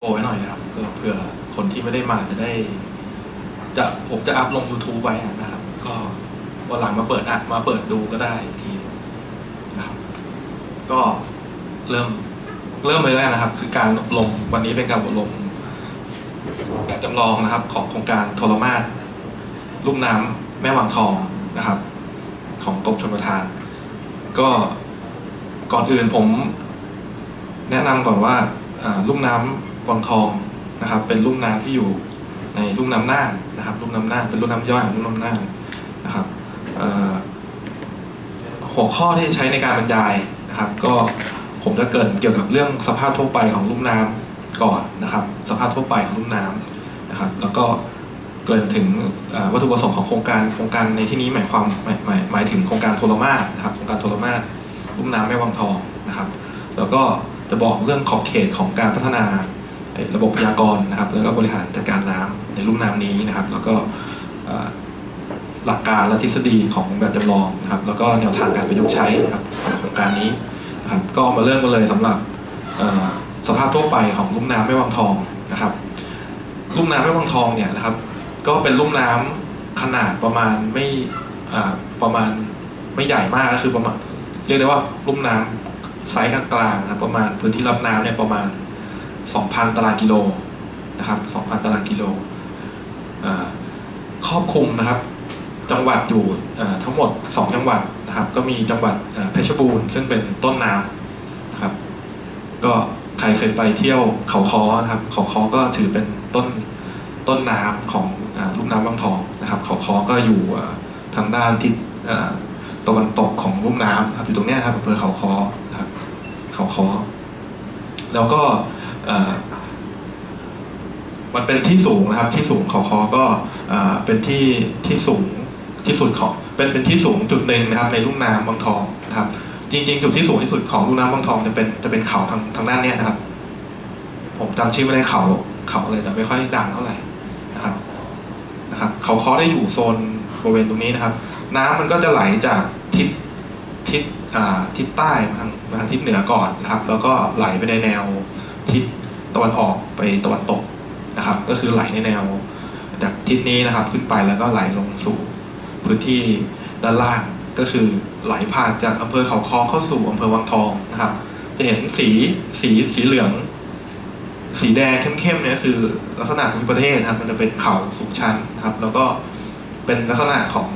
โปไว้หน่อยนะครับเพื่อเพื่อคนที่ไม่ได้มาจะได้ จะผมจะอัพลง YouTube ไว้นะครับ ก็วันหลังมาเปิดอัดมาเปิดดูก็ได้ทีนะครับ ก็เริ่มเริ่มเลยแล้วนะครับ คือการอบรมวันนี้เป็นการอบรมแบบจำลองนะครับ ของโครงการโทรมาศลุ่มน้ำแม่วังทองนะครับ ของกรมชลประทาน ก็ก่อนอื่นผม แนะนำก่อนว่าลุ่มน้ำ วังทองนะครับ เป็นลุ่มน้ำที่อยู่ในลุ่มน้ำน่านนะครับลุ่มน้ำน่านเป็นลุ่มน้ำย่อยของลุ่มน้ำน่านนะครับหัวข้อที่ใช้ในการบรรยายนะครับ ก็ผมจะเกินเกี่ยวกับเรื่องสภาพทั่วไปของลุ่มน้ำก่อนนะครับ สภาพทั่วไปของลุ่มน้ำนะครับ แล้วก็เกินถึงวัตถุประสงค์ของโครงการโครงการในที่นี้หมายความหมายหมายหมายถึงโครงการโทรมาศนะครับโครงการโทรมาศลุ่มน้ำแม่วังทองนะครับ แล้วก็จะบอกเรื่องขอบเขตของการพัฒนา ระบบพยากรณ์นะครับ แล้วก็บริหารจัดการน้ำในลุ่มน้ำนี้นะครับ แล้วก็หลักการและทฤษฎีของแบบจำลองนะครับ แล้วก็แนวทางการประยุกต์ใช้นะครับของโครงการนี้นะครับก็มาเริ่มกันเลยสำหรับสภาพทั่วไปของลุ่มน้ำแม่วังทองนะครับ ลุ่มน้ำแม่วังทองเนี่ยนะครับ ก็เป็นลุ่มน้ำขนาดประมาณไม่ประมาณไม่ใหญ่มากก็คือประมาณเรียกได้ว่าลุ่มน้ำไซส์กลางๆนะครับประมาณพื้นที่รับน้ำเนี่ยประมาณ 2,000 ตารางกิโลนะครับ 2,000 ตารางกิโลครอบคลุมนะครับจังหวัดอยู่ทั้งหมด 2 จังหวัดนะครับ ก็มีจังหวัดเพชรบูรณ์ซึ่งเป็นต้นน้ำนะครับ ก็ใครเคยไปเที่ยวเขาคอนะครับ เขาคอก็ถือเป็นต้นต้นน้ำของลุ่มน้ำบางทองนะครับ เขาคอก็อยู่ทางด้านทิศตะวันตกของลุ่มน้ำครับอยู่ตรงเนี้ยครับอำเภอเขาคอนะครับ เขาคอแล้วก็ มันเป็นที่สูงนะครับที่สูงเขาคอก็เป็นที่ที่สูงที่สุดของเป็นเป็นที่สูงจุดหนึ่งนะครับ ในลุ่มน้ำบางทองนะครับ จริง ๆ จุดที่สูงที่สุดของลุ่มน้ำบางทองจะเป็นจะเป็นเขาทางทางด้านเนี้ยนะครับ ผมจำชื่อไม่ได้เขาเขาอะไรแต่ไม่ค่อยดังเท่าไหร่นะครับนะครับ เขาคอได้อยู่โซนบริเวณตรงนี้นะครับ น้ำมันก็จะไหลจากทิศทิศอ่าทิศใต้มาทางมาทางทิศเหนือก่อนนะครับ แล้วก็ไหลไปในแนวทิศ ตะวันออกไปตะวันตกนะครับ ก็คือไหลในแนวจากทิศนี้นะครับขึ้นไปแล้วก็ไหลลงสู่พื้นที่ด้านล่างก็คือไหลผ่านจากอำเภอเขาคอเข้าสู่อำเภอวังทองนะครับ จะเห็นสีสีสีเหลือง สีแดงเข้มๆเนี่ยคือลักษณะภูมิประเทศนะครับ มันจะเป็นเขาสูงชันนะครับ แล้วก็เป็นลักษณะของ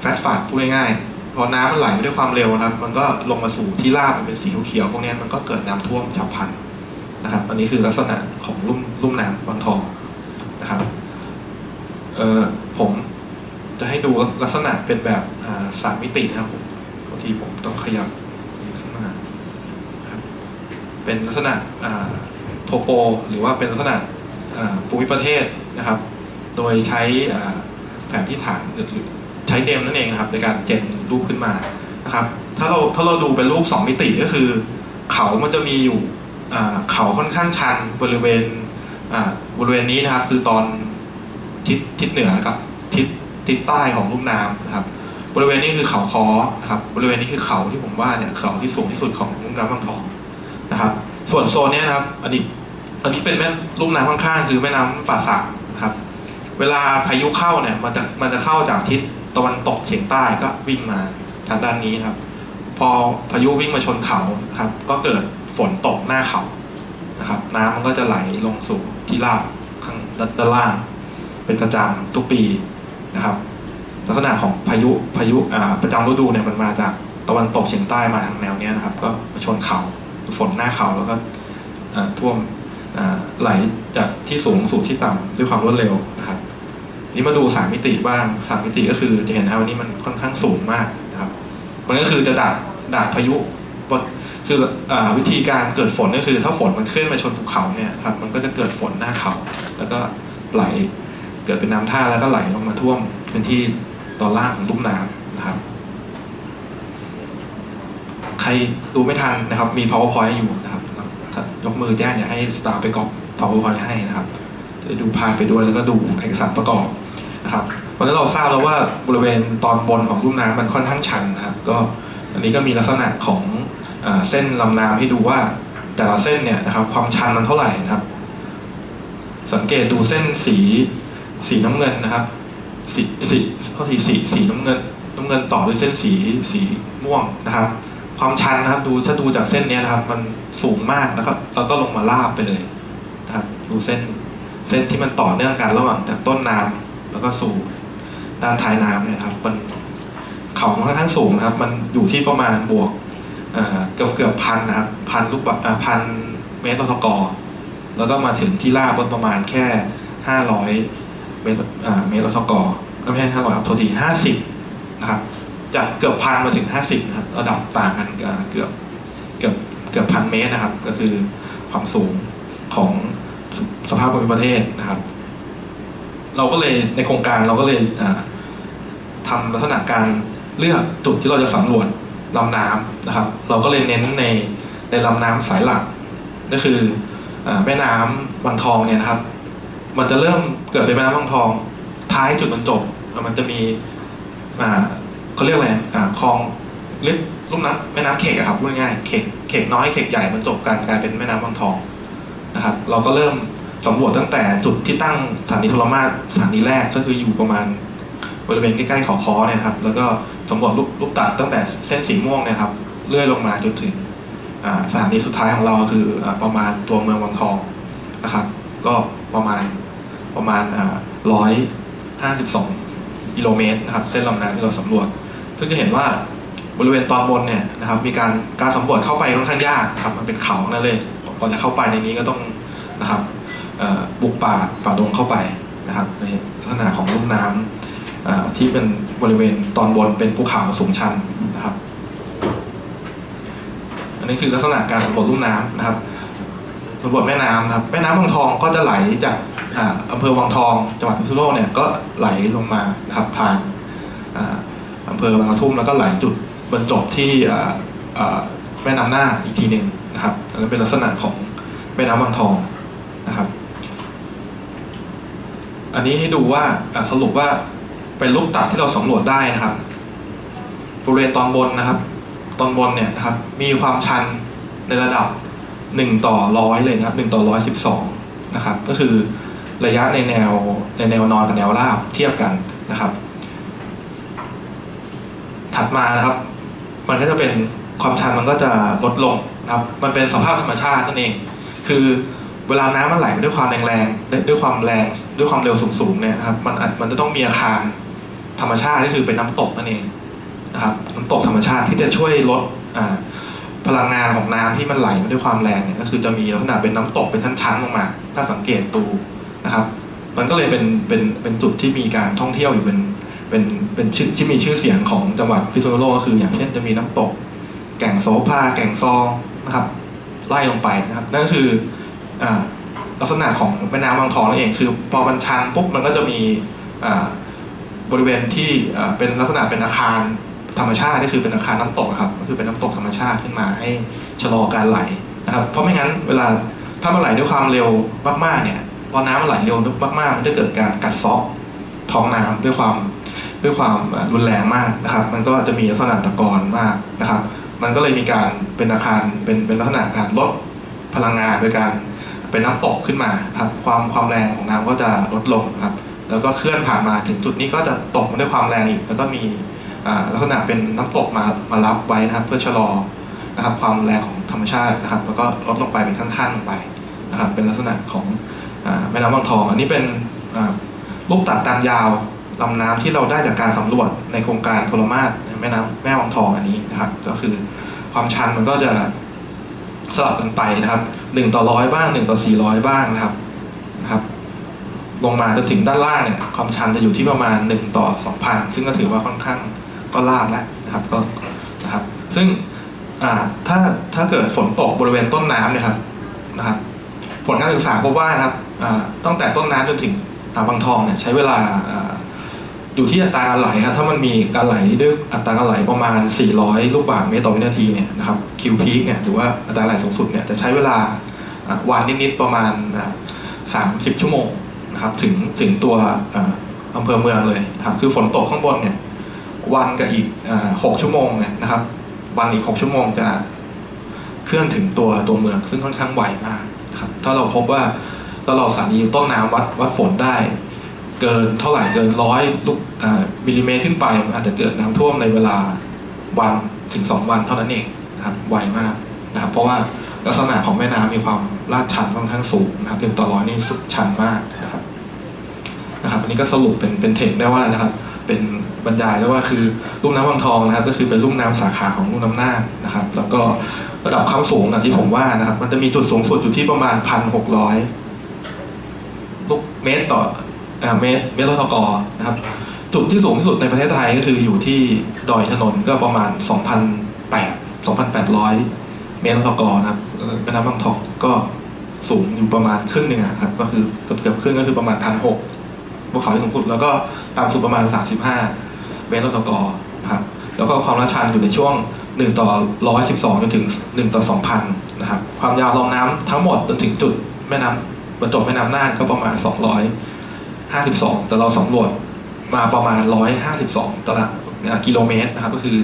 แฟตฟาดพูดง่ายๆพอน้ำมันไหลไปด้วยความเร็วนะครับ มันก็ลงมาสู่ที่ราบมันเป็นสีเขียวๆพวกนี้มันก็เกิดน้ำท่วมฉับพลัน นะครับอันนี้คือลักษณะของลุ่มลุ่มน้ำวังทองนะครับเอ่อผมจะให้ดูลักษณะเป็นแบบาสามมิตินะครับผมบางทีผมต้องขยับขึ้นมาครับเป็นลักษณะโทโป หรือว่าเป็นลักษณะภูมิประเทศนะครับ โดยใช้แผนที่ฐานหรือใช้เดมนั่นเองนะครับ ในการเจนรูปขึ้นมานะครับ ถ้าเราถ้าเราดูเป็นรูปสองมิติก็คือ เขามันจะมีอยู่ เขาค่อนข้างชันบริเวณบริเวณนี้นะครับ คือตอนทิศทิศเหนือกับทิศทิศใต้ของลุ่มน้ำนะครับ บริเวณนี้คือเขาคอนะครับ บริเวณนี้คือเขาที่ผมว่าเนี่ยเขาที่สูงที่สุดของลุ่มน้ำบางทองนะครับ ส่วนโซนนี้นะครับอันนี้อันนี้เป็นแม่ลุ่มน้ำข้างๆคือแม่น้ำป่าสักนะครับ เวลาพายุเข้าเนี่ยมันจะมันจะเข้าจากทิศตะวันตกเฉียงใต้ก็วิ่งมาทางด้านนี้นครับ พอพายุวิ่งมาชนเขาครับ ก็เกิด ฝนตกหน้าเขานะครับน้ำมันก็จะไหลลงสู่ที่ราบข้างด้านล่าง เป็นประจำทุกปีนะครับ ลักษณะของพายุพายุประจำฤดูเนี่ยมันมาจากตะวันตกเฉียงใต้มาทางแนวเนี้ยนะครับ ก็มาชนเขาฝนหน้าเขาแล้วก็ท่วมไหลจากที่สูงสู่ที่ต่ำด้วยความรวดเร็วนะครับนี่มาดูสามมิติบ้างสามมิติก็คือจะเห็นนะวันนี้มันค่อนข้างสูงมากนะครับมันก็คือจะดักดักพายุ คืออวิธีการเกิดฝนก็คือ ถ้าฝนมันขึ้นมาชนภูเขาเนี่ยครับมันก็จะเกิดฝนหน้าเขา แล้วก็ไหลเกิดเป็นน้ำท่าแล้วก็ไหลลงมาท่วมพื้นที่ตอนล่างของลุ่มน้ำนะครับ ใครดูไม่ทันนะครับ มี powerpoint อยู่นะครับยกมือแจ้งอย่าให้สตาร์ไปกรอบ powerpoint ให้นะครับจะดูภาไปด้วยแล้วก็ดูเอกสารประกอบนะครับวันนี้นเราทราบแล้วว่าบริเวณตอนบนของลุ่มน้ำมันค่อนข้างชันนะครับ ก็อันนี้ก็มีลักษณะของ เส้นลำน้ำให้ดูว่าแต่ละเส้นเนี่ยนะครับความชันมันเท่าไหร่นะครับ สังเกตดูเส้นสีสีน้ำเงินนะครับ สีสีเท่าที่สีสีน้ำเงินน้ำเงินต่อด้วยเส้นสีสีม่วงนะครับ ความชันนะครับดูถ้าดูจากเส้นเนี้ยนะครับ มันสูงมากนะครับแล้วก็ลงมาลาบไปเลยนะครับ ดูเส้นเส้นที่มันต่อเนื่องกันระหว่างจากต้นน้ำแล้วก็สู่ด้านท้ายน้ำเนี่ยนะครับ มันเขาค่อนข้างสูงนะครับ มันอยู่ที่ประมาณบวก เกือบเกือบพันนะครับพันลูกบาศก์พันเมตรต่อตะกอแล้วก็มาถึงที่ลาบนประมาณแค่ห้าร้อยเมตรเมตรต่อตะกอไม่ใช่ห้าร้อยครับโทษทีห้าสิบนะครับ จากเกือบพันมาถึงห้าสิบนะครับระดับต่างกันเกือบเกือบเกือบพันเมตรนะครับ ก็คือความสูงของสภาพภูมิประเทศนะครับ เราก็เลยในโครงการเราก็เลยทำลักษณะการเลือกจุดที่เราจะสำรวจ ลำน้ำนะครับ เราก็เลยเน้นในในลำน้ำสายหลัก ก็คืออแม่น้ำบางทองเนี่ยนะครับ มันจะเริ่มเกิดเป็นแม่น้ำบางทอง ท้ายจุดบรรจบ มันจะมีอ่าเขาเรียกอะไรอ่าคลองเรียกลุ่มน้ำแม่น้ำเขกครับพูดง่ายๆเขกเขกน้อยเขกใหญ่มันจบกันกลายเป็นแม่น้ำบางทองนะครับ เราก็เริ่มสำรวจตั้งแต่จุดที่ตั้งสถานีโทรมาสถานีแรกก็คืออยู่ประมาณ บริเวณใกล้ๆเขาคอเนี่ยครับแล้วก็สำรวจลูกลูกตัดตั้งแต่เส้นสีม่วงเนี่ยครับเลื่อยลงมาจนถึงสถานีสุดท้ายของเราคืออประมาณตัวเมืองวังทองนะครับ ก็ประมาณประมาณร้อยห้าสิบสองกิโลเมตรนะครับเส้นลำน้ำที่เราสำรวจ ซึ่งจะเห็นว่าบริเวณตอนบนเนี่ยนะครับมีการการสำรวจเข้าไปค่อนข้างยากครับมันเป็นเขานั่นเลยก่อนจะเข้าไปในนี้ก็ต้องนะครับบุกป่าฝ่าดงเข้าไปนะครับในลักษณะของลุ่มน้ำ ที่เป็นบริเวณตอนบนเป็นภูเขาสูงชันนะครับ อันนี้คือลักษณะการสำรวจลุ่มน้ำนะครับสำรวจแม่น้ำนะครับ แม่น้ำบางทองก็จะไหลจากอำเภอวังทองจังหวัดพิษณุโลกเนี่ยก็ไหลลงมานะครับผ่านอำเภอบางกระทุ่มแล้วก็ไหลจุดบรรจบที่แม่น้ำน่านอีกทีหนึ่งนะครับอันนั้นเป็นลักษณะของแม่น้ำบางทองนะครับ อันนี้ให้ดูว่าสรุปว่า เป็นลูกตัดที่เราสำรวจได้นะครับบริเวณตอนบนนะครับ ตอนบนเนี่ยนะครับ มีความชันในระดับหนึ่งต่อร้อยเลยนะครับหนึ่งต่อร้อยสิบสองนะครับ ก็คือระยะในแนวในแนวนอนกับแนวราบเทียบกันนะครับ ถัดมานะครับ มันก็จะเป็นความชันมันก็จะลดลงนะครับ มันเป็นสภาพธรรมชาตินั่นเอง คือเวลาน้ำมันไหลด้วยความแรงๆด้วยด้วยความแรงด้วยความเร็วสูงๆเนี่ยนะครับ มันอาจมันจะต้องมีอาคาร ธรรมชาติก็คือเป็นน้ำตกนั่นเองนะครับน้ำตกธรรมชาติที่จะช่วยลดพลังงานของน้ำที่มันไหลมาด้วยความแรงเนี่ยก็คือจะมีลักษณะเป็นน้ำตกเป็นชั้นๆลงมา ถ้าสังเกตดูนะครับ มันก็เลยเป็นเป็นเป็นจุดที่มีการท่องเที่ยวอยู่เป็นเป็นเป็นชื่อที่มีชื่อเสียงของจังหวัดพิษณุโลกก็คืออย่างเช่นจะมีน้ำตก แก่งโสภาแก่งซองนะครับ ไล่ลงไปนะครับ นั่นก็คือลักษณะของแม่น้ำบางทองนั่นเองคือ พอมันชันปุ๊บมันก็จะมีอ่า บริเวณที่เป็นลักษณะเป็นอาคารธรรมชาติก็คือเป็นอาคารน้ำตกครับก็คือเป็นน้ำตกธรรมชาติขึ้นมาให้ชะลอการไหลนะครับ เพราะไม่งั้นเวลาถ้ามันไหลด้วยความเร็วมากๆเนี่ยพอน้ำมันไหลเร็วมากๆ มันจะเกิดการกัดเซาะท้องน้ำด้วยความด้วยความรุนแรงมากนะครับ มันก็จะมีลักษณะตะกอนมากนะครับ มันก็เลยมีการเป็นอาคารเป็นเป็นลักษณะการลดพลังงานโดยการเป็นน้ำตกขึ้นมาครับความความแรงของน้ำก็จะลดลงครับ แล้วก็เคลื่อนผ่านมาถึงจุดนี้ก็จะตกมาด้วยความแรงอีก แล้วก็มีลักษณะเป็นน้ำตกมามารับไว้นะครับ เพื่อชะลอนะครับ ความแรงของธรรมชาตินะครับ แล้วก็ลดลงไปเป็นขั้นๆลงไปนะครับ เป็นลักษณะของอแม่น้ำบางทอง อันนี้เป็นอ่าลูกตัดตามยาวลำน้ำที่เราได้จากการสำรวจในโครงการโทรมาสแม่น้ำแม่บางทองอันนี้นะครับ ก็คือความชันมันก็จะสลับกันไปนะครับหนึ่งต่อร้อยบ้างหนึ่งต่อสี่ร้อยบ้างนะครับนะครับ ลงมาจนถึงด้านล่างเนี่ยความชันจะอยู่ที่ประมาณ 1 ต่อ 2,000 ซึ่งก็ถือว่าค่อนข้างก็ลาดแล้วนะครับก็นะครับ ซึ่งถ้าถ้าเกิดฝนตกบริเวณต้นน้ำเนี่ยครับนะครับ ผลการศึกษาพบว่านะครับตั้งแต่ต้นน้ำจนถึงาบางทองเนี่ยใช้เวลาอยู่ที่อัตราการไหลครับถ้ามันมีการไหลด้วยอัตราการไหลประมาณ 400 ลูกบาศก์เมตรต่อวินาทีเนี่ยนะครับคิวพีกเนี่ยหรือว่าอัตราไหลสูงสุดเนี่ยจะใช้เวลาอ่านนิดๆประมาณ 30 ชั่วโมง นะครับถึงถึงตัวอำเภอเมืองเลยนะครับคือฝนตกข้างบนเนี่ยวันกับอีกหกชั่วโมงเนี่ยนะครับ วันอีกหกชั่วโมงจะเคลื่อนถึงตัวตัวเมืองซึ่งค่อนข้างไวมากครับถ้าเราพบว่าถ้าเราสถานีต้นน้ำวัดวัดฝนได้ เกินเท่าไหร่เกินร้อยลูกมิลลิเมตรขึ้นไปมันอาจจะเกิดน้ำท่วมในเวลาวันถึงสองวันเท่านั้นเองนะครับไวมากนะครับเพราะว่าลักษณะของแม่น้ำมีความลาดชันค่อนข้างสูงนะครับหนึ่งต่อร้อยนี่สุดชันมากนะครับ นะครับอันนี้ก็สรุปเป็นเป็นเทคได้ว่านะครับเป็นบรรยายได้ว่าคือลุ่มน้ำวังทองนะครับ ก็คือเป็นลุ่มน้ำสาขาของลุ่มน้ำน่านนะครับ แล้วก็ระดับความสูงอย่างที่ผมว่านะครับ มันจะมีจุดสูงสุดอยู่ที่ประมาณพันหกร้อยลูกเมตรต่อเมตรเมตรต่อกอนะครับ จุดที่สูงที่สุดในประเทศไทยก็คืออยู่ที่ดอยถนนก็ประมาณ 2,800 2,800 เมตรต่อกอนะครับแม่นน้ำบางทองก็สูงอยู่ประมาณครึ่งหนึ่งอะครับ ก็คือเกือบเกือบครึ่งก็คือประมาณพันหก ภูเขาที่สูงสุด แล้วก็ต่ำสุดประมาณ 35 เมตรต่อกอนะครับแล้วก็ความลาดชันอยู่ในช่วง 1 ต่อ 112 จนถึง 1 ต่อ 2,000 นะครับ ความยาวลำน้ำทั้งหมดจนถึงจุดแม่น้ำบรรจบแม่น้ำน่านก็ประมาณ 252 แต่เราสำรวจมาประมาณ 152ตารางกิโลเมตรนะครับ ก็คือ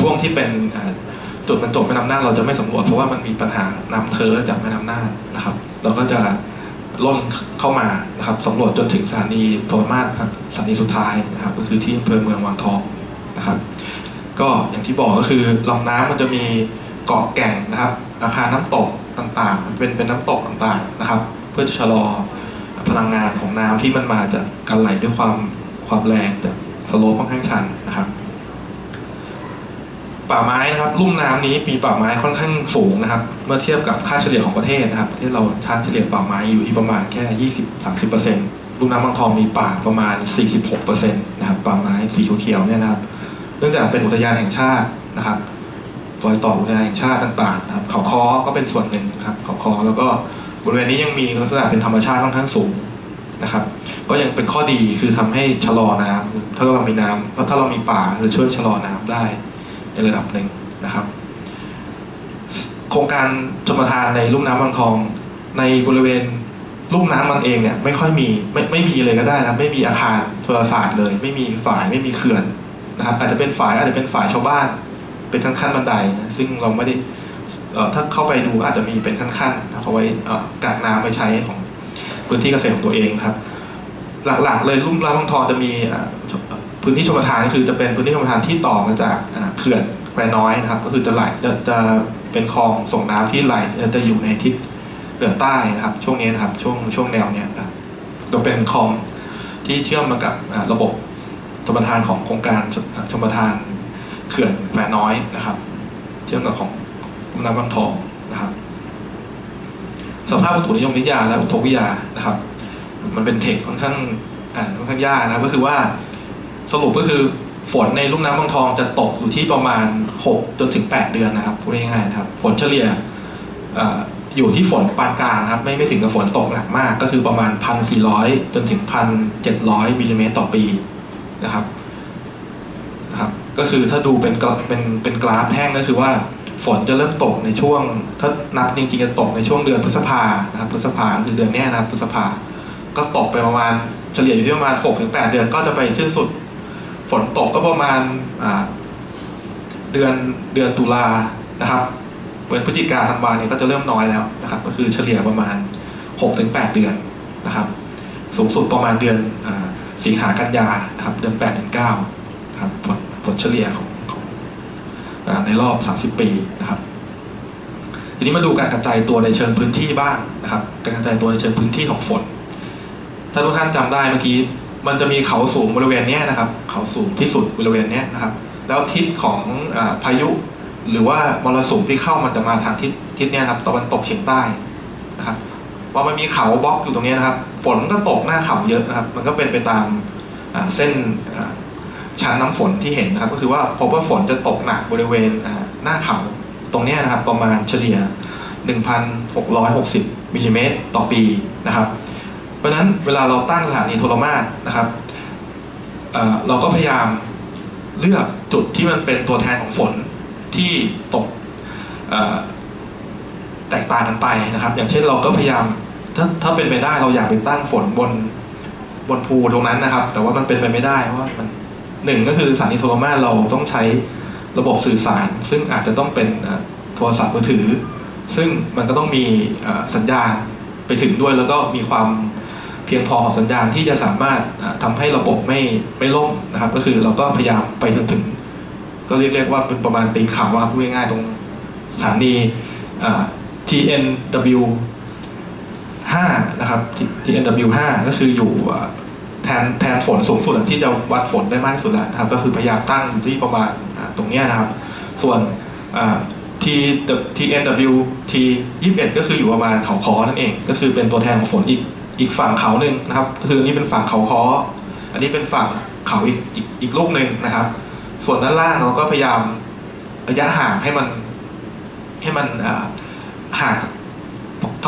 ช่วงที่เป็นจุดบรรจบแม่น้ำน่านเราจะไม่สำรวจเพราะว่ามันมีปัญหาน้ำเทอจากแม่น้ำน่านนะครับ เราก็จะ ล่นเข้ามานะครับสำรวจจนถึงสถานีโทรมาศครับสถานีสุดท้ายนะครับ ก็คือที่อำเภอเมืองวังทองนะครับ ก็อย่างที่บอกก็คือลำน้ำมันจะมีเกาะแก่งนะครับ อาคารน้ำตกต่างๆมันเป็นเป็นน้ำตกต่างๆนะครับ เพื่อจะชะลอพลังงานของน้ำที่มันมาจากการไหลด้วยความความแรงจากสโลปค่อนข้างชันนะครับ ป่าไม้นะครับลุ่มน้ำนี้มีป่าไม้ค่อนข้างสูงนะครับ เมื่อเทียบกับค่าเฉลี่ยของประเทศนะครับประเราค่าเฉลี่ยป่าไม้อยู่ที่ประมาณแค่ 20-30%ลุ่มน้ำบางทองมีป่าประมาณ 46%นะครับป่าไม้สีเขียวเนี่ยนะครับเนื่องจากเป็นอุทยานแห่งชาตินะครับรอยต่ออุทยานแห่งชาติต่างๆนะครับเขาคอก็เป็นส่วนหนึ่งครับเขาคอแล้วก็บริเวณนี้ยังมีลักษณะเป็นธรรมชาติค่อนข้างสูงนะครับ ก็ยังเป็นข้อดีคือทำให้ชะลอน้ำถ้าเรามีน้ำแล้วถ้าเรามีป่าจะช่วยชะลอน้ำได้ ในระดับหนึ่งนะครับ โครงการชมทานในลุ่มน้ำบางทอง ในบริเวณลุ่มน้ำมันเองเนี่ยไม่ค่อยมีไม่ไม่มีเลยก็ได้นะไม่มีอาคารโทรศาสตร์เลย ไม่มีฝายไม่มีเขื่อนนะครับอาจจะเป็นฝายอาจจะเป็นฝายชาวบ้าน เป็นขั้นขั้นบันไดนะซึ่งเราไม่ได้เอ่อถ้าเข้าไปดูอาจจะมีเป็นขั้นๆนะเอาไว้เอ่อกักน้ำไว้ใช้ของพื้นที่เกษตรของตัวเองครับ หลักๆ เลยลุ่มน้ำบางทองจะมีอ่า พื้นที่ชมทานก็คือจะเป็นพื้นที่ชมทานที่ต่อมาจากเขื่อนแควน้อยนะครับ ก็คือจะไหลจะจะเป็นคลองส่งน้ำที่ไหลจะอยู่ในทิศเหนือใต้นะครับ ช่วงนี้นะครับช่วงช่วงแนวเนี้ยครับจะเป็นคลองที่เชื่อมมากับระบบชมทานของโครงการชชมทานเขื่อนแควน้อยนะครับ เชื่อมกับของน้ำบางทองนะครับ สภาพอุตุนิยมวิทยาและอุทกวิทยานะครับ มันเป็นเทคค่อนข้างอ่าค่อนข้างยากนะก็คือว่า สรุปก็คือฝนในลุ่มน้ำบางทองจะตกอยู่ที่ประมาณ 6 จนถึง 8 เดือนนะครับพูดง่ายๆนะครับ ฝนเฉลี่ยอยู่ที่ฝนปานกลางครับ ไม่ไม่ถึงกับฝนตกหนักมาก ก็คือประมาณ 1,400 จนถึง 1,700มิลลิเมตรต่อปีนะครับนะครับ ก็คือถ้าดูเป็นกราเป็นเป็นกราฟแท่งก็คือว่าฝนจะเริ่มตกในช่วง ถ้านับจริงๆจะตกในช่วงเดือนพฤษภานะครับพฤษภาคือเดือนนี้นะครับพฤษภาก็ตกไปประมาณเฉลี่ยอยู่ที่ประมาณ6ถึง8เดือนก็จะไปสิ้นสุด ฝนตกก็ประมาณาเดือนเดือนตุลานะครับเป็นพฤศจิกาธันวาเนี่ยก็จะเริ่มน้อยแล้วนะครับ ก็คือเฉลี่ยประมาณ 6-8 เดือนนะครับ สูงสุดประมาณเดือนอสิงหากันยานะครับ เดือน8ถึง9นะครับฝนฝนเฉลี่ยของของอในรอบ 30 ปีนะครับ ทีนี้มาดูการกระจายตัวในเชิงพื้นที่บ้างนะครับ การกระจายตัวในเชิงพื้นที่ของฝน ถ้าทุกท่านจำได้เมื่อกี้ มันจะมีเขาสูงบริเวณนี้นะครับ เขาสูงที่สุดบริเวณนี้นะครับ แล้วทิศของอพายุ หรือว่ามรสุมที่เข้ามันจะมาทางทิศทิศนี้ครับตะวันตกเฉียงใต้นะครับพอมันมีเขาบล็อกอยู่ตรงนี้นะครับ ฝนก็ตกหน้าเขาเยอะนะครับ มันก็เป็นไปตามเส้นอ่าชั้นน้ำฝนที่เห็นนะครับ ก็คือว่าพบว่าฝนจะตกหนักบริเวณหน้าเขาตรงนี้นะครับ ประมาณเฉลี่ย 1,660มิลลิเมตรต่อปีนะครับ ราะฉะนั้นเวลาเราตั้งสถานีโทรมาศนะครับเเราก็พยายามเลือกจุดที่มันเป็นตัวแทนของฝนที่ตกแตกต่างกันไปนะครับ อย่างเช่นเราก็พยายามถ้าถ้าเป็นไปได้เราอยากไปตั้งฝนบนบนภูตรงนั้นนะครับ แต่ว่ามันเป็นไปไม่ได้เพราะว่ามันหนึ่งก็คือสถานีโทรมาศเราต้องใช้ระบบสื่อสาร ซึ่งอาจจะต้องเป็นโทรศัพท์มือถือ ซึ่งมันก็ต้องมีสัญญาณไปถึงด้วยแล้วก็มีความ เพียงพอของสัญญาณที่จะสามารถอ่าทำให้ระบบไม่ไม่ล่มนะครับ ก็คือเราก็พยายามไปจนถึง ก็เรียกเรียกว่าเป็นประมาณตีนเขาวว่าพูดง่ายๆตรงสถานี TNW 5นะครับ TNW 5ก็คืออยู่แทนแทนฝนสูงสุดที่จะวัดฝนได้มากที่สุดแล้วนะครับ ก็คือพยายามตั้งอยู่ที่ประมาณตรงนี้นะครับ ส่วนอ่ T TNW T 21ก็คืออยู่ประมาณเขาคอนั่นเอง ก็คือเป็นตัวแทนของฝนอีก อีกฝั่งเขาหนึ่งนะครับก็คือนี้เป็นฝั่งเขาคออันนี้เป็นฝั่งเขาอีกอีกอีกลูกหนึ่งนะครับ ส่วนด้านล่างเราก็พยายามระยะห่างให้มันให้มันอ่าห่าง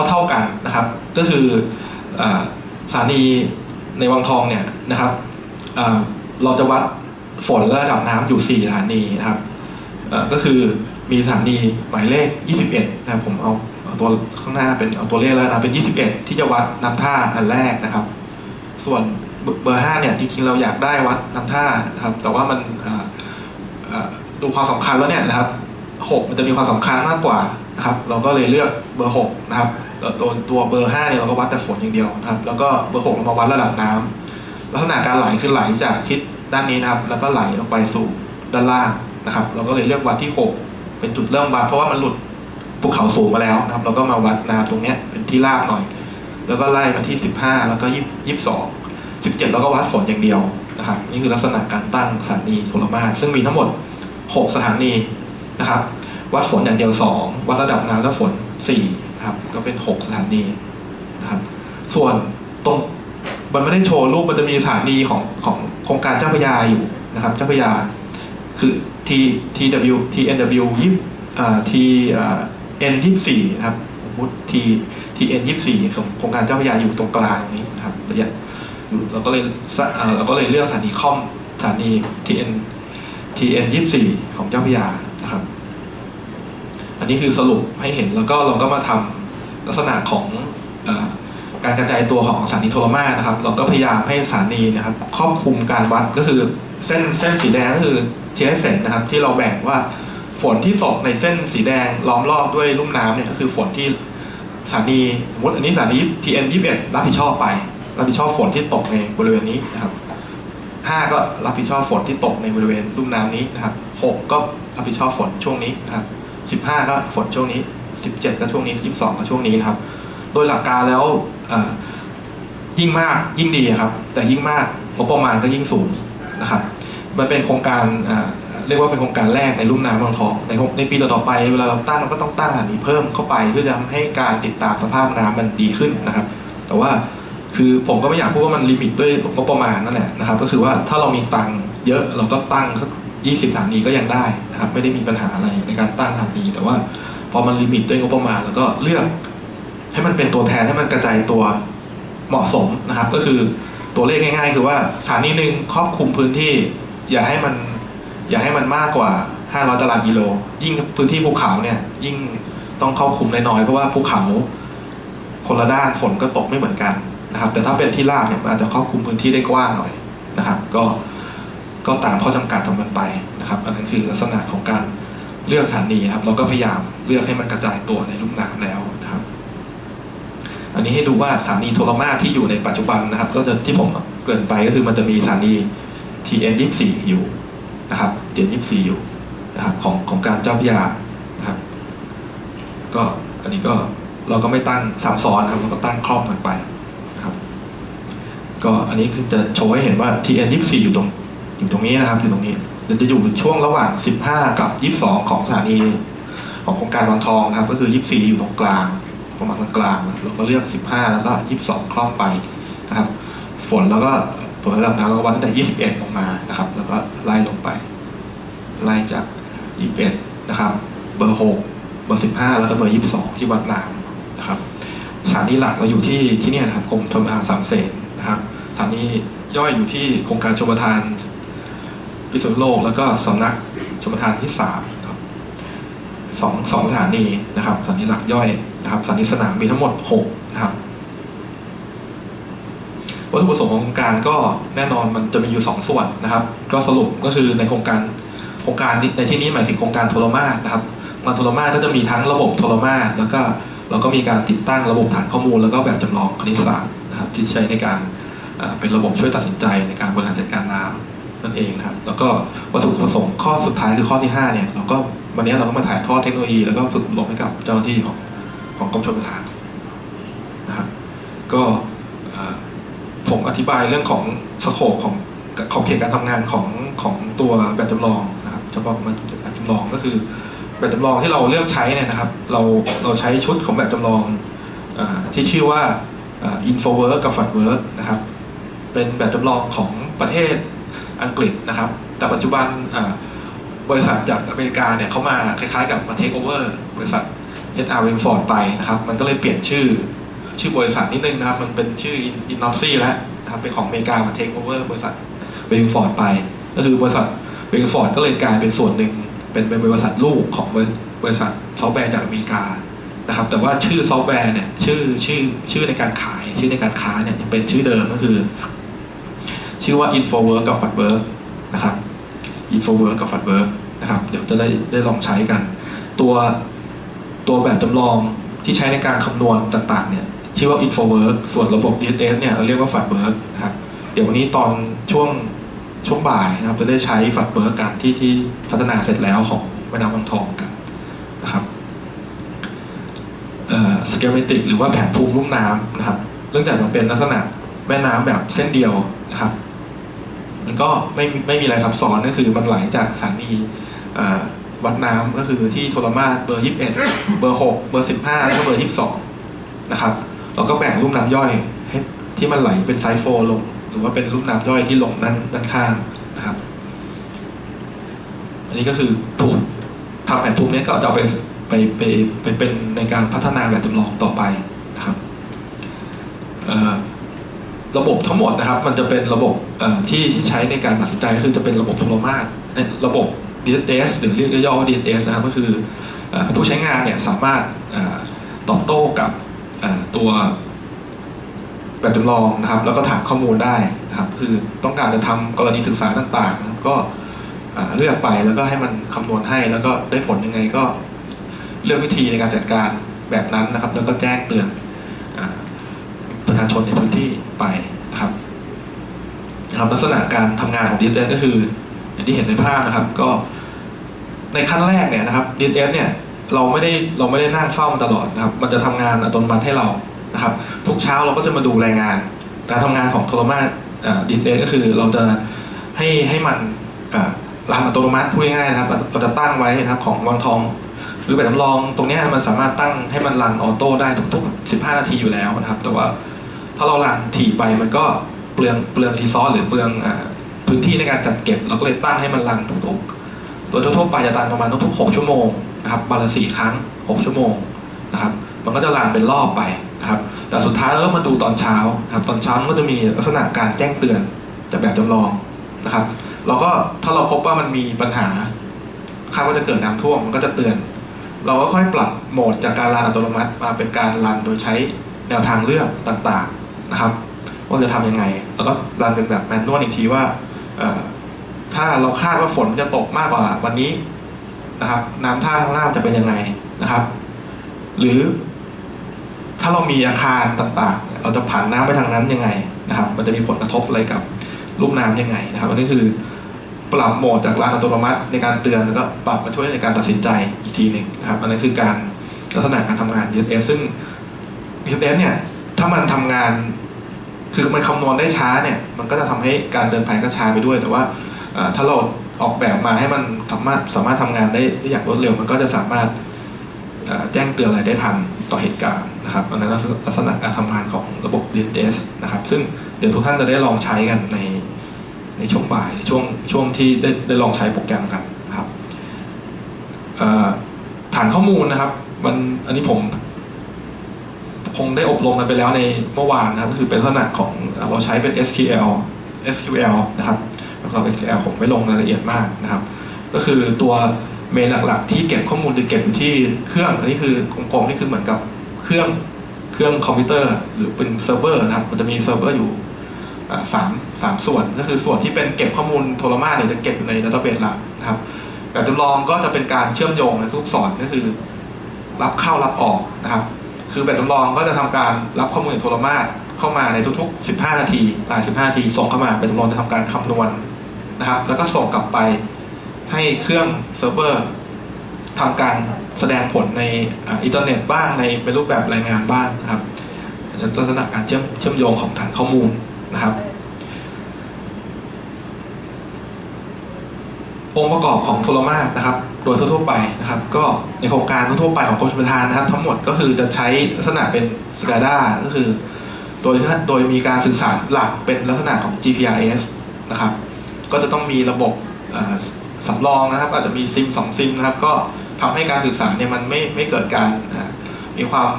เท่าๆกันนะครับ ก็คืออสถานีในวังทองเนี่ยนะครับเราจะวัดฝนและระดับน้ำอยู่ 4 สถานีนะครับก็คือมีสถานีหมายเลข 21 นะครับผมเอา เอาตัวข้างหน้าเป็นเอาตัวเลขแล้วนะเป็น 21 ที่จะวัดน้ำท่าอันแรกนะครับ ส่วนเบอร์ห้าเนี่ยจริงๆเราอยากได้วัดน้ำท่านะครับ แต่ว่ามันดูความสำคัญแล้วเนี่ยนะครับหกมันจะมีความสำคัญมากกว่านะครับ เราก็เลยเลือกเบอร์หกนะครับแล้วตัวตัวเบอร์ห้าเนี่ยเราก็วัดแต่ฝนอย่างเดียวนะครับ แล้วก็เบอร์หกเรามาวัดระดับน้ำลักษณะการไหลคือไหลจากทิศด้านนี้นะครับ แล้วก็ไหลออกไปสู่ด้านล่างนะครับ เราก็เลยเลือกวัดที่หกเป็นจุดเริ่มวัดเพราะว่ามันหลุด ภูเขาสูงมาแล้วนะครับ เราก็มาวัดน้ำตรงเนี้ยเป็นที่ราบหน่อย แล้วก็ไล่มาที่สิบห้าแล้วก็ยี่สิบสอง17เราก็วัดฝนอย่างเดียวนะครับนี่คือลักษณะการตั้งสถานีโทรมาสซึ่งมีทั้งหมด 6 สถานีนะครับ วัดฝนอย่างเดียว 2 วัดระดับน้ำและฝน4นะครับก็เป็น 6 สถานีนะครับ ส่วนตรงมันไม่ได้โชว์รูปมันจะมีสถานีของของโครงการเจ้าพยาอยู่นะครับ เจ้าพยาคือ T TW TNW ยี่อ่า T อ่า N ยี่สี่นะครับสมมติ T TN ยี่สี่ของโครงการเจ้าพระยาอยู่ตรงกลางนี้นะครับระยะเราก็เลยเราก็เลยเลือกสถานีคอมสถานี TN TN 24ของเจ้าพระยานะครับ อันนี้คือสรุปให้เห็นแล้วก็เราก็มาทำลักษณะของอการกระจายตัวของสถานีโทรมานะครับ เราก็พยายามให้สถานีนะครับครอบคลุมการวัดก็คือเส้นเส้นสีแดงก็คือเทสเซนนะครับ ที่เราแบ่งว่า ฝนที่ตกในเส้นสีแดงล้อมรอบด้วยลุ่มน้ำเนี่ยก็คือฝนที่สถานีสมมติอันนี้สถานี TN 21รับผิดชอบไป รับผิดชอบฝนที่ตกในบริเวณนี้นะครับ5ก็รับผิดชอบฝนที่ตกในบริเวณลุ่มน้ำนี้นะครับ6ก็รับผิดชอบฝนช่วงนี้นะครับ15 ก็ฝนช่วงนี้ 17 ก็ช่วงนี้ 22 ก็ช่วงนี้นะครับ โดยหลักการแล้วยิ่งมากยิ่งดีครับ แต่ยิ่งมากงบประมาณก็ยิ่งสูงนะครับ มันเป็นโครงการ เรียกว่าเป็นโครงการแรกในลุ่มน้ำบางทองในในปีต่อๆไปเวลาเราตั้งเราก็ต้องตั้งอันนี้เพิ่มเข้าไปเพื่อจะทำให้การติดตามสภาพน้ำมันดีขึ้นนะครับ แต่ว่าคือผมก็ไม่อยากพูดว่ามันลิมิตด้วยงบประมาณนั่นแหละนะครับ ก็คือว่าถ้าเรามีตังค์เยอะเราก็ตั้งสักยี่สิบสถานีก็ยังได้นะครับ ไม่ได้มีปัญหาอะไรในการตั้งสถานี แต่ว่าพอมันลิมิตด้วยงบประมาณ แล้วก็เลือก ให้มันเป็นตัวแทนให้มันกระจายตัวเหมาะสมนะครับ ก็คือตัวเลขง่าย ๆ คือว่าสถานีหนึ่งครอบคลุมพื้นที่ อย่าให้มัน อย่าให้มันมากกว่า 500ตารางกิโล ยิ่งพื้นที่ภูเขาเนี่ยยิ่งต้องครอบคลุมน้อยๆเพราะว่าภูเขาคนละด้านฝนก็ตกไม่เหมือนกันนะครับ แต่ถ้าเป็นที่ราบเนี่ยมันอาจจะครอบคลุมพื้นที่ได้กว้างหน่อยนะครับ ก็ก็ตามข้อจำกัดของมันไปนะครับ อันนั้นคือลักษณะของการเลือกสถานีนะครับ เราก็พยายามเลือกให้มันกระจายตัวในลุ่มน้ำแล้วนะครับ อันนี้ให้ดูว่าสถานีโทรมาที่อยู่ในปัจจุบันนะครับ ก็จะที่ผมเกริ่นไปก็คือมันจะมีสถานี TN 24 อยู่ นะครับ TN 24อยู่นะครับของของการเจ้าพยานะครับก็อันนี้ก็เราก็ไม่ตั้งซ้ำซ้อนนะครับเราก็ตั้งครอบกันไปนะครับ ก็อันนี้คือจะโชว์ให้เห็นว่า TN 24อยู่ตรงอยู่ตรงนี้นะครับอยู่ตรงนี้เดี๋ยวจะอยู่ช่วงระหว่าง 15 กับ 22 ของสถานีของโครงการวังทองนะครับ ก็คือ 24 อยู่ตรงกลางประมาณกลางเราก็เลือก 15 แล้วก็ 22 ครอบไปนะครับ ฝนแล้วก็ ฝนระดับน้ำเราก็วัดตั้งแต่ 21 ลงมานะครับ แล้วก็ไล่ลงไป ไล่จาก 21 นะครับ เบอร์ 6 เบอร์ 15 แล้วก็เบอร์ 22 ที่วัดน้ำนะครับสถานีหลักเราอยู่ที่ที่เนี่ยนะครับกรมชลประทานสามเสนนะครับสถานีย่อยอยู่ที่โครงการชลประทานพิษณุโลก แล้วก็สำนักชลประทานที่สามครับสองสองสถานีนะครับสถานีหลักย่อยนะครับสถานีสนามมีทั้งหมดหกนะครับ วัตถุประสงค์ของโครงการก็แน่นอนมันจะมีอยู่สองส่วนนะครับ ก็สรุปก็คือในโครงการโครงการในที่นี้หมายถึงโครงการโทรมาสนะครับงานโทรมาก็จะมีทั้งระบบโทรมาแล้วก็เราก็มีการติดตั้งระบบฐานข้อมูล แล้วก็แบบจำลองคณิตศาสตร์นะครับที่ใช้ในการเป็นระบบช่วยตัดสินใจในการบริหารจัดการน้ำนั่นเองนะครับ แล้วก็วัตถุประสงค์ข้อสุดท้ายคือข้อที่ห้าเนี่ยเราก็วันนี้เราก็มาถ่ายทอดเทคโนโลยีแล้วก็ฝึกอบรมให้กับเจ้าหน้าที่ของของกรมชลประทานนะครับก็ ผมอธิบายเรื่องของสโคปของขอบเขตการทำงานของของตัวแบบจำลองนะครับเฉพาะมันแบบจำลองก็คือแบบจำลองที่เราเลือกใช้เนี่ยนะครับ เราเราใช้ชุดของแบบจำลองอที่ชื่อว่าอินโฟเวิร์กกับฟัดเวิร์กนะครับ เป็นแบบจำลองของประเทศอังกฤษนะครับ แต่ปัจจุบันบริษัทจากอเมริกาเนี่ยเขามาคล้ายๆกับมาเทคโอเวอร์บริษัท HR w i n f o r d ไปนะครับ มันก็เลยเปลี่ยนชื่อ ชื่อบริษัทนิดนึงนะครับ มันเป็นชื่อ i n o p s y แล้วนะครับเป็นของอเมริกามาเทคโอเวอร์บริษัท w i n f o r d ไป ก็คือบริษัท w i n f o r d ก็เลยกลายเป็นส่วนหนึ่งเป็นเป็นบริษัทลูกของบริษัทซอฟต์แวร์จากอเมริกานะครับแต่ว่าชื่อซอฟต์แวร์เนี่ยชื่อชื่อชื่อในการขายชื่อในการค้าเนี่ยยังเป็นชื่อเดิมก็คือ ชื่อว่า InfoWork กับ f u d w o r k นะครับ InfoWork กับ f u d w o r k นะครับเดี๋ยวจะได้ได้ลองใช้กัน ตัวตัวแบบจำลองที่ใช้ในการคำนวณต่างๆเนี่ย ชื่อว่า InfoWork ส่วนระบบ DSS เนี่ยเราเรียกว่า f u d w o r k นะครับเดี๋ยววันนี้ตอนช่วงช่วงบ่ายนะครับจะได้ใช้ f u d w o r k กันที่ที่พัฒนาเสร็จแล้วของแม่น้ำบางทองกันนะครับสเกลเมติกหรือว่าแผนภูมิลุ่มน้ำนะครับเนื่องจากมันเป็นลักษณะแม่น้ำแบบเส้นเดียวนะครับมันก็ไม่ไม่มีอะไรซับซ้อนก็คือมันไหลจากสถานีเอ่อวัดน้ำก็คือที่โทรมาสเบอร์ 21 เบอร์ 6 เบอร์ 15 แล้วก็เบอร์ 22 นะครับ เราก็แบ่งลุ่มน้ำย่อยให้ที่มันไหลเป็นไซโฟลง หรือว่าเป็นลุ่มน้ำย่อยที่ลงด้านด้านข้างนะครับ อันนี้ก็คือถูกทำแผนภูมินี้ก็จะเอาไปไปไปไปเป็นในการพัฒนาแบบจำลองต่อไปนะครับระบบทั้งหมดนะครับ มันจะเป็นระบบที่ที่ใช้ในการตัดสินใจคือจะเป็นระบบโทรมาสระบบ DSS หรือเรียกย่อว่า DSS นะครับก็คืออผู้ใช้งานเนี่ยสามารถอตอบโต้กับ ตัวแบบจำลองนะครับ แล้วก็ถามข้อมูลได้นะครับ คือต้องการจะทำกรณีศึกษาต่างๆนะครับก็เลือกไปแล้วก็ให้มันคำนวณให้ แล้วก็ได้ผลยังไงก็เลือกวิธีในการจัดการแบบนั้นนะครับ แล้วก็แจ้งเตือนประชาชนในพื้นที่ไปนะครับนะครับลักษณะการทำงานของ DSS ก็คือ อย่างที่เห็นในภาพนะครับ ก็ในขั้นแรกเนี่ยนะครับ DSS เนี่ย เราไม่ได้เราไม่ได้นั่งเฝ้ามันตลอดนะครับ มันจะทำงานอัตโนมัติให้เรานะครับ ทุกเช้าเราก็จะมาดูรายงาน การทำงานของโทรมาเอ่อ DSS ก็คือเราจะให้ให้มันรันอัตโนมัติพูดง่ายๆนะครับเราจะตั้งไว้นะครับของวังทอง หรือแบบจำลองตรงนี้มันสามารถตั้งให้มันรันออโต้ได้ทุกๆ 15 นาทีอยู่แล้วนะครับ แต่ว่าถ้าเรารันถี่ไปมันก็เปลืองเปลืองรีซอสหรือเปลืองพื้นที่ในการจัดเก็บ เราก็เลยตั้งให้มันรันทุกๆโดยทั่วๆไปจะรันประมาณทุกๆ 6 ชั่วโมง นะครับวันละสี่ครั้ง 6 ชั่วโมงนะครับ มันก็จะรันเป็นรอบไปนะครับ แต่สุดท้ายเราก็มาดูตอนเช้านะครับ ตอนเช้ามันก็จะมีลักษณะการแจ้งเตือนจากแบบจำลองนะครับ เราก็ถ้าเราพบว่ามันมีปัญหาคาดว่าจะเกิดน้ำท่วมมันก็จะเตือน เราก็ค่อยปรับโหมดจากการรันอัตโนมัติมาเป็นการรันโดยใช้แนวทางเลือกต่างๆนะครับว่าจะทำยังไง แล้วก็รันเป็นแบบแมนนวลอีกทีว่าถ้าเราคาดว่าฝนจะตกมากกว่าวันนี้ นะครับน้ำท่าข้างล่างจะเป็นยังไงนะครับ หรือถ้าเรามีอาคารต่างๆ เราจะผ่านน้ำไปทางนั้นยังไงนะครับ มันจะมีผลกระทบอะไรกับลูกน้ำยังไงนะครับอันนี้คือปรับโหมดจากร้านอัตโนมัติในการเตือนแล้วก็ปรับมาช่วยในการตัดสินใจอีกทีหนึ่งนะครับอันนั้นคือการลักษณะการทำงาน DSS ซึ่ง DSS เนี่ยถ้ามันทำงานคือมันคำนวณได้ช้าเนี่ย มันก็จะทำให้การเดินภัยก็ช้าไปด้วย แต่ว่าถ้าเรา ออกแบบมาให้มันสามารถสามารถทำงานได้ได้อย่างรวดเร็ว มันก็จะสามารถแจ้งเตือนอะไรได้ทันต่อเหตุการณ์นะครับอันนั้นลักษณะการทำงานของระบบ DSS นะครับ ซึ่งเดี๋ยวทุกท่านจะได้ลองใช้กันในในช่วงบ่ายช่วงช่วงที่ได้ได้ลองใช้โปรแกรมกันนะครับฐานข้อมูลนะครับมันอันนี้ผมคงได้อบรมกันไปแล้วในเมื่อวานนะครับก็คือเป็นลักษณะของเราใช้เป็น SQL SQL นะครับ แล้วก็ SQL ผมไม่ลงรายละเอียดมากนะครับ ก็คือตัวเมนหลักๆ ที่เก็บข้อมูลจะเก็บอยู่ที่เครื่องอันนี้คือกลมๆนี่คือเหมือนกับเครื่องเครื่องคอมพิวเตอร์หรือเป็นเซิร์ฟเวอร์นะครับมันจะมีเซิร์ฟเวอร์อยู่สามสามส่วนก็คือส่วนที่เป็นเก็บข้อมูลโทรมาเนี่ยจะเก็บอยู่ในดัตเตอร์เบสหลักนะครับแบบจำลองก็จะเป็นการเชื่อมโยงในทุกสอนก็คือ รับเข้ารับออกนะครับ คือแบบจำลองก็จะทำการรับข้อมูลจากโทรมาสเข้ามาในทุกๆ 15 นาทีอ่า15 นาทีส่งเข้ามาแบบจำลองจะทำการคำนวณ นะครับ แล้วก็ส่งกลับไปให้เครื่องเซิร์ฟเวอร์ทำการแสดงผลในอินเทอร์เน็ตบ้างในเป็นรูปแบบรายงานบ้างนะครับลักษณะการเชื่อมเชื่อมโยงของฐานข้อมูลนะครับ องค์ประกอบของโทรมาสนะครับ โดยทั่วๆไปนะครับ ก็ในโครงการทั่วไปของกรมชลประทานนะครับ ทั้งหมดก็คือจะใช้ลักษณะเป็น SCADA ก็คือ โดยโดยมีการสื่อสารหลักเป็นลักษณะของ GPRS นะครับ ก็จะต้องมีระบบสำรองนะครับ อาจจะมีซิมสองซิมนะครับ ก็ทำให้การสื่อสารเนี่ยมันไม่ไม่เกิดการมีความ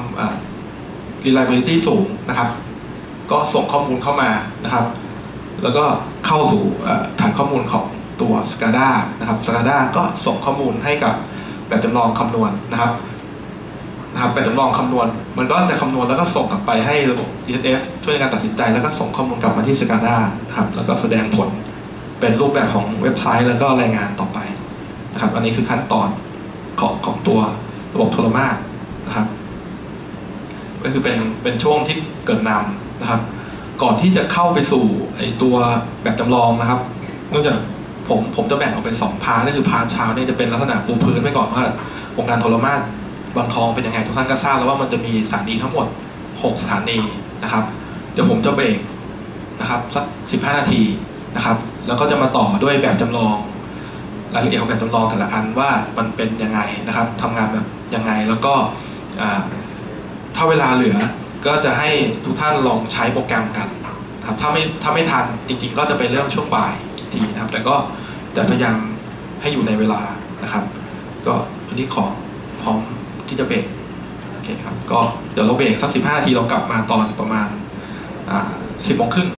reliability สูงนะครับ ก็ส่งข้อมูลเข้ามานะครับ แล้วก็เข้าสู่ฐานข้อมูลของตัว SCADA นะครับ SCADA ก็ส่งข้อมูลให้กับแบบจำลองคำนวณนะครับนะครับแบบจำลองคำนวณ มันก็จะคำนวณแล้วก็ส่งกลับไปให้ระบบ GIS ช่วยในการตัดสินใจแล้วก็ส่งข้อมูลกลับมาที่ SCADA นะครับ แล้วก็แสดงผล เป็นรูปแบบของเว็บไซต์แล้วก็รายงานต่อไปนะครับ อันนี้คือขั้นตอนของของตัวระบบโทรมาสนะครับ ก็คือเป็นเป็นช่วงที่เกิดนำนะครับ ก่อนที่จะเข้าไปสู่ไอตัวแบบจำลองนะครับนองจากผมผมจะแบ่งออกเป็นสองพาร์ทก็คือพาร์ทเช้าเนี่ยจะเป็นลักษณะปูพื้นไว้ก่อนว่าวงการโทรมาสบางทองเป็นยังไงทุกท่านก็ทราบแล้วว่ามันจะมีสถานีทั้งหมด 6 สถานีนะครับ เดี๋ยวผมจะเบรกนะครับสัก 15 นาทีนะครับ แล้วก็จะมาต่อด้วยแบบจำลองรายละเอียดของแบบจำลองแต่ละอันว่ามันเป็นยังไงนะครับทำงานแบบยังไงแล้วก็ถ้าเวลาเหลือก็จะให้ทุกท่านลองใช้โปรแกรมกันครับถ้าไม่ถ้าไม่ทันจริงๆ ก็จะไปเริ่มช่วงบ่ายอีกทีนะครับ แต่ก็จะพยายามให้อยู่ในเวลานะครับ ก็ทีนี้ขอพร้อมที่จะเบรกโอเคครับ ก็เดี๋ยวเราเบรกสัก15นาทีเรากลับมาตอนประมาณอ่า10โมงครึ่ง